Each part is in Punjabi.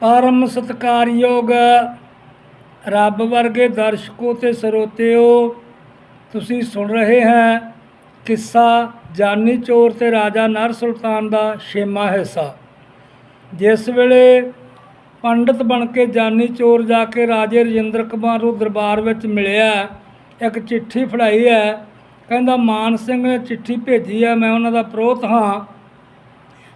ਪਰਮ ਸਤਕਾਰਯੋਗ ਰੱਬ ਵਰਗੇ ਦਰਸ਼ਕੋ ਤੇ ਸਰੋਤਿਓ, ਤੁਸੀਂ ਸੁਣ ਰਹੇ ਹੈ ਕਿੱਸਾ ਜਾਨੀ ਚੋਰ ਤੇ ਰਾਜਾ ਨਰ ਸੁਲਤਾਨ ਦਾ ਛੇਵਾਂ ਹਿੱਸਾ। ਜਿਸ ਵੇਲੇ ਪੰਡਤ ਬਣ ਕੇ ਜਾਨੀ ਚੋਰ ਜਾ ਕੇ ਰਾਜੇ ਰਜਿੰਦਰ ਕੁਮਾਰ ਨੂੰ ਦਰਬਾਰ ਵਿੱਚ ਮਿਲਿਆ, ਇੱਕ ਚਿੱਠੀ ਫੜਾਈ ਹੈ, ਕਹਿੰਦਾ, ਮਾਨ ਸਿੰਘ ਨੇ ਚਿੱਠੀ ਭੇਜੀ ਹੈ, ਮੈਂ ਉਹਨਾਂ ਦਾ ਪ੍ਰੋਤ ਹਾਂ।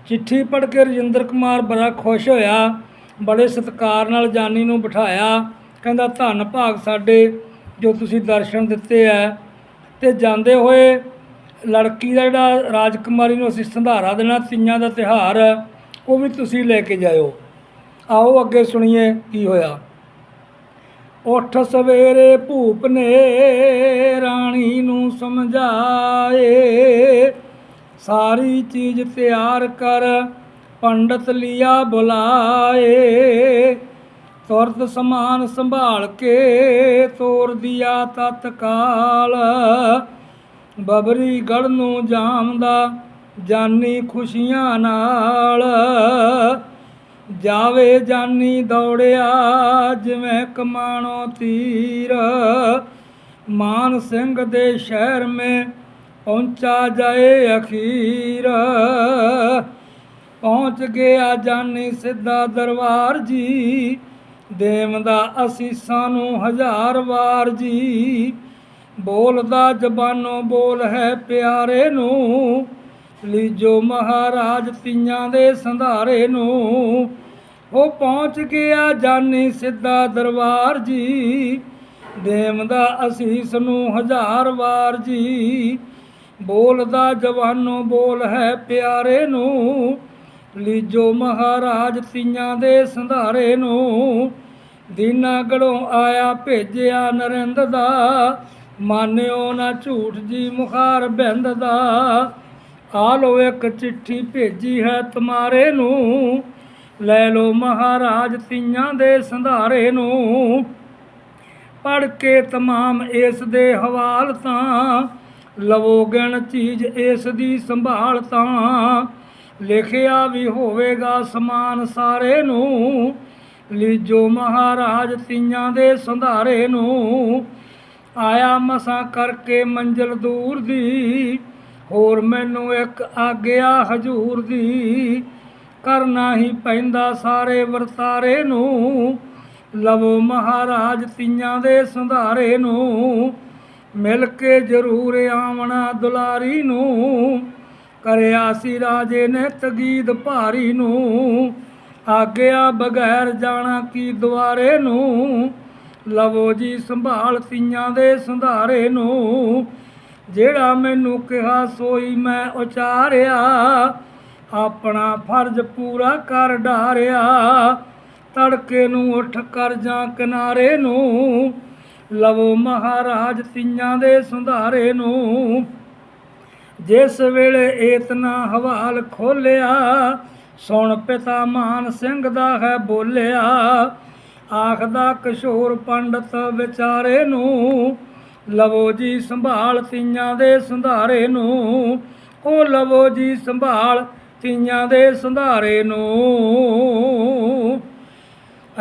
ਚਿੱਠੀ ਪੜ੍ਹ ਕੇ ਰਜਿੰਦਰ ਕੁਮਾਰ ਬੜਾ ਖੁਸ਼ ਹੋਇਆ। ਬੜੇ ਸਤਿਕਾਰ ਨਾਲ ਜਾਨੀ ਨੂੰ ਬਿਠਾਇਆ। ਕਹਿੰਦਾ, ਧੰਨ ਭਾਗ ਸਾਡੇ ਜੋ ਤੁਸੀਂ ਦਰਸ਼ਨ ਦਿੱਤੇ ਹੈ ਤੇ ਜਾਂਦੇ ਹੋਏ ਲੜਕੀ ਦਾ ਜਿਹੜਾ ਰਾਜਕੁਮਾਰੀ ਨੂੰ ਅਸੀਂ ਸੰਧਾਰਾ ਦੇਣਾ, ਤੀਆਂ ਦਾ ਤਿਹਾਰ ਉਹ ਵੀ ਤੁਸੀਂ ਲੈ ਕੇ ਜਾਇਓ। ਆਓ ਅੱਗੇ ਸੁਣੀਏ ਕੀ ਹੋਇਆ। ਉੱਠ ਸਵੇਰੇ ਭੂਪ ਨੇ ਰਾਣੀ ਨੂੰ ਸਮਝਾਏ, ਸਾਰੀ ਚੀਜ਼ ਤਿਆਰ ਕਰ ਪੰਡਤ ਲਿਆ ਬੁਲਾਏ, ਤੁਰਤ ਸਮਾਨ ਸੰਭਾਲ ਕੇ ਤੋਰ ਦਿਆ ਤਤਕਾਲ। ਬਬਰੀ ਗੜ ਨੂੰ ਜਾਮਦਾ, ਜਾਨੀ ਖੁਸ਼ੀਆਂ ਨਾਲ। ਜਾਵੇ ਜਾਨੀ ਦੌੜਿਆ, ਜਿਵੇਂ ਕਮਾਣੋ ਤੀਰ। ਮਾਨ ਸਿੰਘ ਦੇ ਸ਼ਹਿਰ ਮੇ ਪਹੁੰਚਾ ਜਾਏ ਅਖੀਰ। ਪਹੁੰਚ ਗਿਆ ਜਾਨੀ ਸਿੱਧਾ ਦਰਬਾਰ ਜੀ। ਦੇਵਦਾ ਅਸੀਸਾਂ ਨੂੰ ਹਜ਼ਾਰ ਵਾਰ ਜੀ। ਬੋਲਦਾ ਜ਼ਬਾਨੋਂ ਬੋਲ ਹੈ ਪਿਆਰੇ ਨੂੰ। ਲੀਜੋ ਮਹਾਰਾਜ ਤੀਆਂ ਦੇ ਸੰਧਾਰੇ ਨੂੰ। ਉਹ ਪਹੁੰਚ ਗਿਆ ਜਾਨੀ ਸਿੱਧਾ ਦਰਬਾਰ ਜੀ। ਦੇਵਦਾ ਅਸੀਸ ਨੂੰ ਹਜ਼ਾਰ ਵਾਰ ਜੀ। ਬੋਲਦਾ ਜਵਾਨੋਂ ਬੋਲ ਹੈ ਪਿਆਰੇ ਨੂੰ। ਲੀਜੋ ਮਹਾਰਾਜ ਤੀਆਂ ਦੇ ਸੰਧਾਰੇ ਨੂੰ, ਦੀਨਾ ਗੜੋਂ ਆਇਆ ਭੇਜਿਆ ਨਰਿੰਦ ਦਾ, ਮਾਨਿਓ ਨਾ ਝੂਠ ਜੀ ਮੁਖਾਰ ਬਿੰਦ ਦਾ। ਆ ਲੋ ਇੱਕ ਚਿੱਠੀ ਭੇਜੀ ਹੈ ਤੁਮਾਰੇ ਨੂੰ, ਲੈ ਲੋ ਮਹਾਰਾਜ ਤੀਆਂ ਦੇ ਸੰਧਾਰੇ ਨੂੰ। ਪੜ ਕੇ ਤਮਾਮ ਇਸ ਦੇ ਹਵਾਲ ਤਾਂ, ਲਵੋ ਗਿਣ ਚੀਜ਼ ਇਸ ਦੀ ਸੰਭਾਲ ਤਾਂ। ਲਿਖਿਆ ਵੀ ਹੋਵੇਗਾ ਸਮਾਨ ਸਾਰੇ ਨੂੰ। ਲੀਜੋ ਮਹਾਰਾਜ ਤੀਆਂ ਦੇ ਸੰਧਾਰੇ ਨੂੰ। ਆਇਆ ਮਸਾਂ ਕਰਕੇ ਮੰਜ਼ਲ ਦੂਰ ਦੀ, ਹੋਰ ਮੈਨੂੰ ਇੱਕ ਆਗਿਆ ਹਜੂਰ ਦੀ। ਕਰਨਾ ਹੀ ਪੈਂਦਾ ਸਾਰੇ ਵਰਤਾਰੇ ਨੂੰ। ਲਵੋ ਮਹਾਰਾਜ ਤੀਆਂ ਦੇ ਸੰਧਾਰੇ ਨੂੰ। ਮਿਲ ਕੇ ਜ਼ਰੂਰ ਆਵਣਾ ਦੁਲਾਰੀ ਨੂੰ। ਕਰਿਆ ਸੀ ਰਾਜੇ ਨੇ ਤਗੀਦ ਭਾਰੀ ਨੂੰ। ਆਗਿਆ ਬਗੈਰ ਜਾਣਾ ਕੀ ਦੁਆਰੇ ਨੂੰ। ਲਵੋ ਜੀ ਸੰਭਾਲ ਤੀਆਂ ਦੇ ਸੰਧਾਰੇ ਨੂੰ। ਜਿਹੜਾ ਮੈਨੂੰ ਕਿਹਾ ਸੋਈ ਮੈਂ ਉਚਾਰਿਆ। ਆਪਣਾ ਫਰਜ਼ ਪੂਰਾ ਕਰ ਡਾਰਿਆ। ਤੜਕੇ ਨੂੰ ਉੱਠ ਕਰ ਜਾਂ ਕਿਨਾਰੇ ਨੂੰ। ਲਵੋ ਮਹਾਰਾਜ ਤੀਆਂ ਦੇ ਸੰਧਾਰੇ ਨੂੰ। ਜਿਸ ਵੇਲੇ ਏਤਨਾ ਹਵਾਲ ਖੋਲਿਆ, ਸੁਣ ਪਿਤਾ ਮਾਨ ਸਿੰਘ ਦਾ ਹੈ ਬੋਲਿਆ, ਆਖਦਾ ਕਿਸ਼ੋਰ ਪੰਡਤ ਵਿਚਾਰੇ ਨੂੰ, ਲਵੋ ਜੀ ਸੰਭਾਲ ਤੀਆਂ ਦੇ ਸੰਧਾਰੇ ਨੂੰ ਉਹ ਲਵੋ ਜੀ ਸੰਭਾਲ ਤੀਆਂ ਦੇ ਸੰਧਾਰੇ ਨੂੰ।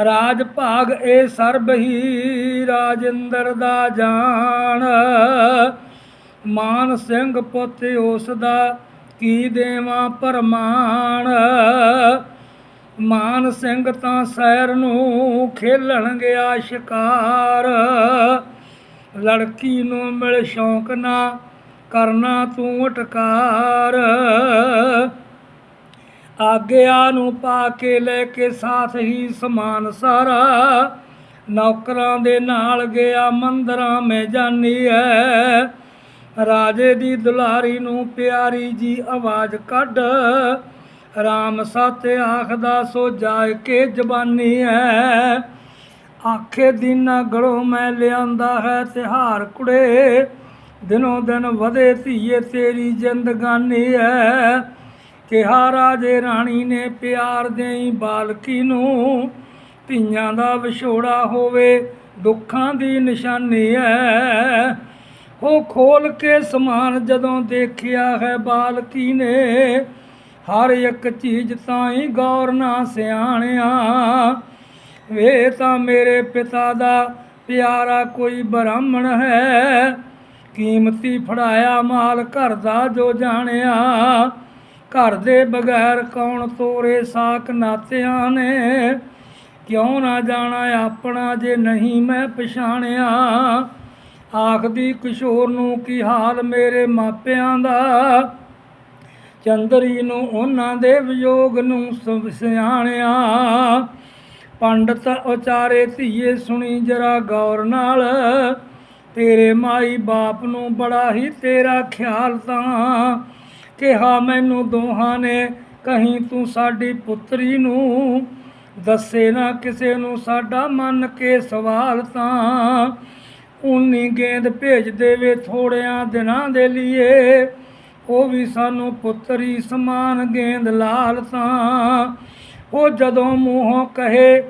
ਰਾਜ ਭਾਗ ਇਹ ਸਰਬ ਹੀ ਰਾਜਿੰਦਰ ਦਾ ਜਾਣ ਮਾਨ ਸਿੰਘ ਪੁੱਤ ਉਸ ਦਾ ਕੀ ਦੇਵਾਂ ਪਰਮਾਨ ਮਾਨ ਸਿੰਘ ਤਾਂ ਸੈਰ ਨੂੰ ਖੇਲਣ ਗਿਆ ਸ਼ਿਕਾਰ। ਲੜਕੀ ਨੂੰ ਮਿਲ ਸ਼ੌਂਕ ਨਾ ਕਰਨਾ ਤੂੰ ਉਟਕਾਰ। ਆਗਿਆ ਨੂੰ ਪਾ ਕੇ ਲੈ ਕੇ ਸਾਥ ਹੀ ਸਮਾਨ ਸਾਰਾ। ਨੌਕਰਾਂ ਦੇ ਨਾਲ ਗਿਆ ਮੰਦਰਾਂ ਮੈਂ ਜਾਨੀ ਐ ਰਾਜੇ ਦੀ ਦੁਲਾਰੀ ਨੂੰ ਪਿਆਰੀ ਜੀ ਆਵਾਜ਼ ਕੱਢ। ਰਾਮ ਸਤ ਆਖਦਾ, ਸੋ ਜਾਏ ਕੇ ਜ਼ਬਾਨੀ ਐ। ਆਖੇ ਦੀਨਾ ਗੜੋਂ ਮੈਂ ਲਿਆਂਦਾ ਹੈ ਤਿਹਾਰ ਕੁੜੇ। ਦਿਨੋਂ ਦਿਨ ਵਧੇ ਧੀਏ, ਤੇਰੀ ਜ਼ਿੰਦਗਾਨੀ ਐ। ਕਿਹਾ ਰਾਜੇ ਰਾਣੀ ਨੇ ਪਿਆਰ ਦੇਈ ਬਾਲਕੀ ਨੂੰ। ਧੀਆਂ ਦਾ ਵਿਛੋੜਾ ਹੋਵੇ, ਦੁੱਖਾਂ ਦੀ ਨਿਸ਼ਾਨੀ ਐ। ਉਹ ਖੋਲ ਕੇ ਸਮਾਨ ਜਦੋਂ ਦੇਖਿਆ ਹੈ ਬਾਲਕੀ ਨੇ, ਹਰ ਇੱਕ ਚੀਜ਼ ਤਾਂ ਹੀ ਗੌਰ ਨਾ ਸਿਆਣਿਆ। ਵੇ ਤਾਂ ਮੇਰੇ ਪਿਤਾ ਦਾ ਪਿਆਰਾ ਕੋਈ ਬ੍ਰਾਹਮਣ ਹੈ, ਕੀਮਤੀ ਫੜਾਇਆ ਮਾਲ ਘਰ ਦਾ ਜੋ ਜਾਣਿਆ। ਘਰ ਦੇ ਬਗੈਰ ਕੌਣ ਤੋਰੇ ਸਾਕ ਨਾਤਿਆਂ ਨੇ, ਕਿਉਂ ਨਾ ਜਾਣਾ ਆਪਣਾ ਜੇ ਨਹੀਂ ਮੈਂ ਪਛਾਣਿਆ। ਆਖਦੀ ਕਿਸ਼ੋਰ ਨੂੰ ਕੀ ਹਾਲ ਮੇਰੇ ਮਾਪਿਆਂ ਦਾ? ਚੰਦਰੀ ਨੂੰ ਉਹਨਾਂ ਦੇ ਵਿਯੋਗ ਨੂੰ ਸ- ਸਿਆਣਿਆ। ਪੰਡਤ ਉਚਾਰੇ ਧੀਏ ਸੁਣੀ ਜਰਾ ਗੌਰ ਨਾਲ, ਤੇਰੇ ਮਾਈ ਬਾਪ ਨੂੰ ਬੜਾ ਹੀ ਤੇਰਾ ਖਿਆਲ ਤਾਂ। ਕਿਹਾ ਮੈਨੂੰ ਦੋਹਾਂ ਨੇ, ਕਹੀਂ ਤੂੰ ਸਾਡੀ ਪੁੱਤਰੀ ਨੂੰ? ਦੱਸੇ ਨਾ ਕਿਸੇ ਨੂੰ ਸਾਡਾ ਮੰਨ ਕੇ ਸਵਾਲ ਤਾਂ। ਉਨੀ ਗੇਂਦ ਭੇਜ ਦੇਵੇ ਥੋੜਿਆਂ ਦਿਨਾਂ ਦੇ ਲਈ ਉਹ ਵੀ ਸਾਨੂੰ ਪੁੱਤਰੀ ਸਮਾਨ ਗੇਂਦ ਲਾਲ ਤਾਂ। ਉਹ ਜਦੋਂ ਮੂੰਹੋਂ ਕਹੇ,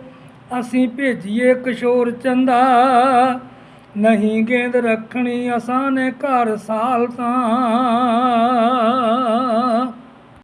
ਅਸੀਂ ਭੇਜੀਏ ਕਿਸ਼ੋਰ ਚੰਦਾ। ਨਹੀਂ ਗੇਂਦ ਰੱਖਣੀ ਅਸਾਂ ਨੇ ਘਰ ਸਾਲ ਤਾਂ।